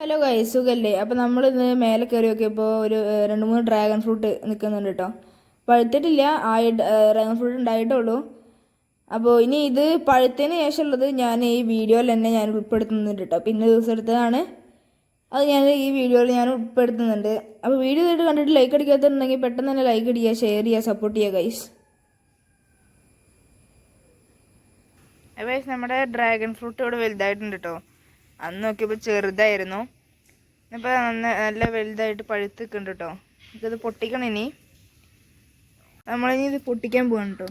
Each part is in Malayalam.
ഹലോ ഗൈ സുഖല്ലേ? അപ്പോൾ നമ്മൾ ഇന്ന് മേലെ കയറി നോക്കിയപ്പോൾ ഒരു രണ്ട് മൂന്ന് ഡ്രാഗൺ ഫ്രൂട്ട് നിൽക്കുന്നുണ്ട് കേട്ടോ പഴുത്തിട്ടില്ല ആയി ഡ്രാഗൺ ഫ്രൂട്ട് ഉണ്ടായിട്ടുള്ളൂ. അപ്പോൾ ഇനി ഇത് പഴുത്തതിന് ശേഷമുള്ളത് ഞാൻ ഈ വീഡിയോയിൽ തന്നെ ഞാൻ ഉൾപ്പെടുത്തുന്നുണ്ട് കേട്ടോ പിന്നെ ദിവസം എടുത്തതാണ്. അത് ഞാൻ ഈ വീഡിയോയിൽ ഞാൻ ഉൾപ്പെടുത്തുന്നുണ്ട്. അപ്പോൾ വീഡിയോ ഇതായിട്ട് കണ്ടിട്ട് ലൈക്ക് അടിക്കാത്തുണ്ടെങ്കിൽ പെട്ടെന്ന് തന്നെ ലൈക്ക് അടിക്കുക ഷെയർ ചെയ്യുക സപ്പോർട്ട് ചെയ്യുക ഗൈസ് നമ്മുടെ ഡ്രാഗൺ ഫ്രൂട്ട് ഇവിടെ വലുതായിട്ടുണ്ട് കേട്ടോ അന്ന് നോക്കിയപ്പോൾ ചെറുതായിരുന്നു. ഇപ്പോൾ നന്ന നല്ല വലുതായിട്ട് പഴുത്ത് നിൽക്കുന്നുണ്ട് കേട്ടോ നമുക്കിത് പൊട്ടിക്കണം ഇനി. നമ്മളിനി ഇത് പൊട്ടിക്കാൻ പോവാണ് കേട്ടോ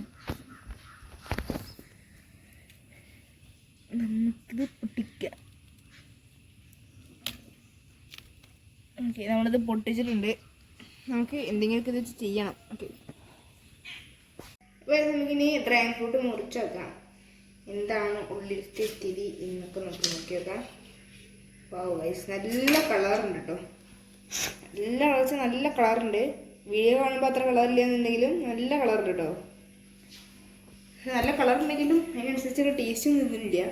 നമുക്കിത് പൊട്ടിക്കാം. ഓക്കെ നമ്മളിത് പൊട്ടിച്ചിട്ടുണ്ട്. നമുക്ക് എന്തെങ്കിലുമൊക്കെ ഇത് ചെയ്യണം. ഓക്കെ. അപ്പോൾ നമുക്കിനി ഡ്രാഗൺ ഫ്രൂട്ട് മുറിച്ച് വെക്കാം. എന്താണ് ഉള്ളിലത്തെ സ്ഥിതി എന്നൊക്കെ നോക്കി വെക്കാം വാവ് വൈസ് നല്ല കളറുണ്ട് കേട്ടോ നല്ല കളർ നല്ല കളറുണ്ട് വീഡിയോ കാണുമ്പോൾ അത്ര കളറില്ല എന്നുണ്ടെങ്കിലും നല്ല കളറുണ്ട് കേട്ടോ നല്ല കളറുണ്ടെങ്കിലും അതിനനുസരിച്ചൊരു ടേസ്റ്റും ഇതിനില്ല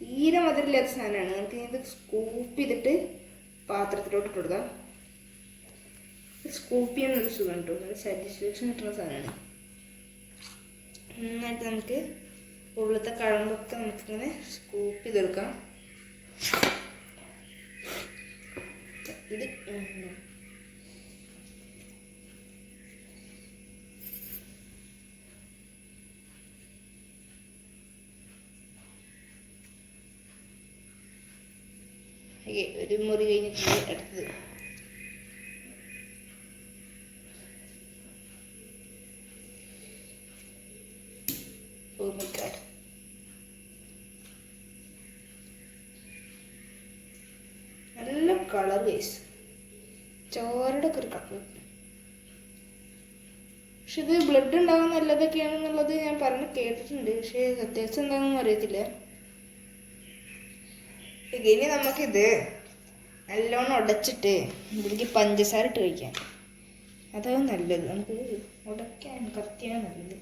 തീരെ മധുരമില്ലാത്ത സാധനമാണ്. നമുക്ക് ഇത് സ്കൂപ്പ് ചെയ്തിട്ട് പാത്രത്തിലോട്ട് ഇട്ട് കൊടുക്കാം. സ്കൂപ്പ് ചെയ്യാൻ സുഖം കേട്ടോ നല്ല സാറ്റിസ്ഫാക്ഷൻ കിട്ടുന്ന സാധനമാണ്. നന്നായിട്ട് നമുക്ക് ഉള്ളത്തെ കഴമ്പൊക്കെ നമുക്കിങ്ങനെ സ്കൂപ്പ് ചെയ്തെടുക്കാം. ഇത് ഒരു മുറി കഴിഞ്ഞിട്ട് അടുത്തത്. കളർ വേസ് ചോരയുടെ ഒക്കെ ഒരു കളർ പക്ഷെ ഇത് ബ്ലഡ് ഉണ്ടാവാൻ നല്ലതൊക്കെയാണെന്നുള്ളത് ഞാൻ പറഞ്ഞ് കേട്ടിട്ടുണ്ട്. പക്ഷേ സത്യാവസ്ഥ എന്താണെന്ന് അറിയത്തില്ല. ഇനി നമുക്കിത് നല്ലോണം ഉടച്ചിട്ട് ഇതിലേക്ക് പഞ്ചസാര ഇട്ട് കഴിക്കാം അതാവും നല്ലത്. നമുക്ക് ഉടയ്ക്കാൻ കത്തിയാണ് നല്ലത്.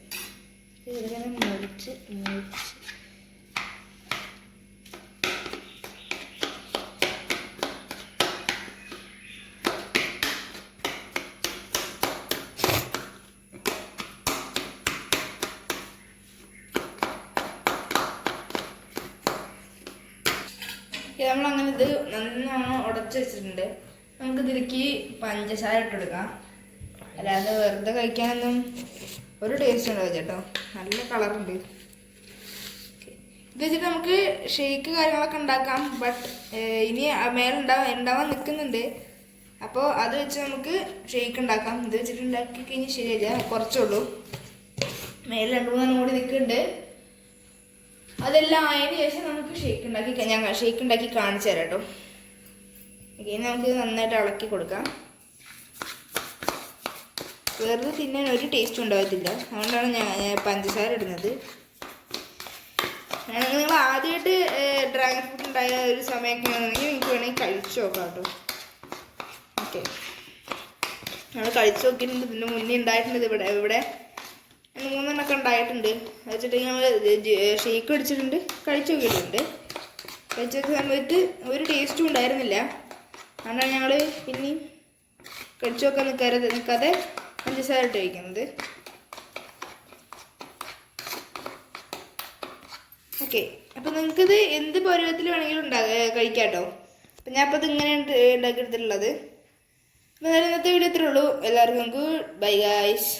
ഇതിങ്ങനെ മുറിച്ച് മുറിച്ച്. നമ്മളങ്ങനെ ഇത് നന്നാണ് ഉടച്ച് വെച്ചിട്ടുണ്ട്. നമുക്ക് ഇതിലേക്ക് പഞ്ചസാര ഇട്ട് കൊടുക്കാം. അല്ലാതെ വെറുതെ കഴിക്കാനൊന്നും ഒരു ടേസ്റ്റ് ഉണ്ടാവും ചേട്ടോ നല്ല കളറുണ്ട് ഇത് വെച്ചിട്ട് നമുക്ക് ഷേക്ക് കാര്യങ്ങളൊക്കെ ഉണ്ടാക്കാം. ബട്ട് ഇനി മേലെ ഉണ്ടാവാൻ ഉണ്ടാവാൻ നിൽക്കുന്നുണ്ട് അപ്പോൾ അത് വെച്ച് നമുക്ക് ഷേക്ക് ഉണ്ടാക്കാം. ഇത് വെച്ചിട്ട് ഉണ്ടാക്കി കഴിഞ്ഞാൽ ശരിയല്ല കുറച്ചുള്ളൂ മേലെ രണ്ട് മൂന്നെണ്ണം കൂടി നിൽക്കുന്നുണ്ട് അതെല്ലാം ആയതിനു ശേഷം നമുക്ക് ഷേക്ക് ഉണ്ടാക്കി ഞാൻ ഷേക്ക് ഉണ്ടാക്കി കാണിച്ചു തരാം കേട്ടോ ഓക്കെ നമുക്ക് നന്നായിട്ട് ഇളക്കി കൊടുക്കാം. വെറുതെ തിന്നാൻ ഒരു ടേസ്റ്റും ഉണ്ടാകത്തില്ല. അതുകൊണ്ടാണ് ഞാൻ പഞ്ചസാര ഇടുന്നത്. നിങ്ങൾ ആദ്യമായിട്ട് ഡ്രാഗൺ ഫ്രൂട്ട് ഉണ്ടായ ഒരു സമയമൊക്കെ ആണെന്നുണ്ടെങ്കിൽ നിങ്ങൾക്ക് വേണമെങ്കിൽ കഴിച്ചു നോക്കാം കേട്ടോ ഓക്കെ നമ്മൾ കഴിച്ചു നോക്കിയിട്ടുണ്ട്. ഇതിന്റെ മുന്നേ ഉണ്ടായിട്ടുണ്ട് ഇവിടെ ഇവിടെ. രണ്ട് മൂന്നെണ്ണമൊക്കെ ഉണ്ടായിട്ടുണ്ട്. വെച്ചിട്ട് നമ്മൾ ഷേക്ക് അടിച്ചിട്ടുണ്ട് കഴിച്ചു നോക്കിയിട്ടുണ്ട്. കഴിച്ച സമയത്ത് ഒരു ടേസ്റ്റും ഉണ്ടായിരുന്നില്ല. അതുകൊണ്ടാണ് ഞങ്ങൾ പിന്നെയും കഴിച്ചു നോക്കാൻ നിൽക്കാതെ നിൽക്കാതെ പഞ്ചസാരട്ട് വയ്ക്കുന്നത് ഓക്കെ. അപ്പോൾ നിങ്ങൾക്കിത് എന്ത് പരുവത്തിൽ വേണമെങ്കിലും ഉണ്ടാ കഴിക്കാം കേട്ടോ അപ്പം ഞാൻ അപ്പോൾ ഇത് ഇങ്ങനെയാണ് ഉണ്ടാക്കിയെടുത്തിട്ടുള്ളത് എന്തായാലും ഇന്നത്തെ വീഡിയോ ഇത്രേ ഉള്ളൂ. എല്ലാവർക്കും ഗുഡ് ബൈ ഗായ്സ്.